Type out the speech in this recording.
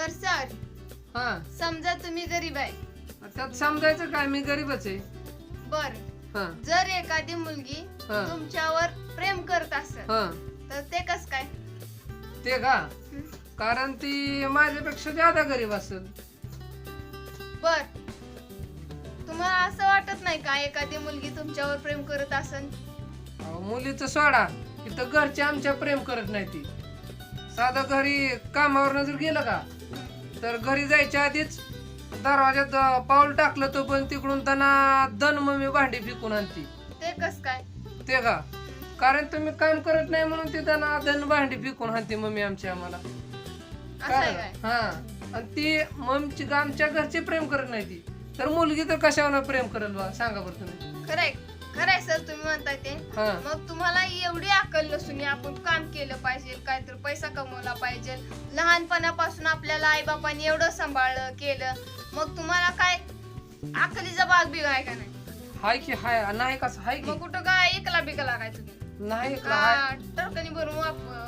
तर सर हा. समजा तुम्ही गरीब आहे. त्यात समजायचं काय? मी गरीबच आहे. बर. हा. जर एखादी मुलगी हा. तुमच्यावर प्रेम करत असेल हा. तर ते कस काय? ते का? हं? कारण ती माझ्यापेक्षा ज्यादा गरीब असेल. बर. तुम्हाला असं वाटत नाही का एखादी मुलगी तुमच्यावर प्रेम करत असेल? अहो, मुलीचं सोडा. इथं घरचे आमच्या प्रेम करत नाही ती. साधं घरी कामावर जर गेलं का? तर घरी जायच्या आधीच दरवाज्यात अं, पाऊल टाकलं तो पण तिकडून त्यांना दन मम्मी भांडी फिकून आणती. ते कस काय? ते का? कारण तुम्ही काम करत नाही म्हणून ती त्यांना दन भांडी फिकून आणते मम्मी आमची आम्हाला. असं आहे काय? हा. आणि ती ममची आमच्या घरचे प्रेम करत नाही ती. तर मुलगी तर कशावर प्रेम करेल बा? सांगा बरं तुम्ही. खरंय. खरंय सर तुम्ही म्हणताय ते. हा. मग तुम्हाला एवढी अक्कल नसून आपण काम केलं पाहिजे काहीतरी पैसा कमवला पाहिजे. लहानपणापासून आपल्याला आई बापाने एवढं सांभाळलं केलं. मग तुम्हाला काय अक्कलीचा भाग बिग आहे का नाही? हाय की हाय. नाही कसं हाय की. मग कुठं काय एकला बिकला काय तुम्ही? नाही का हाय टरकनी भरून वाप वाहतूक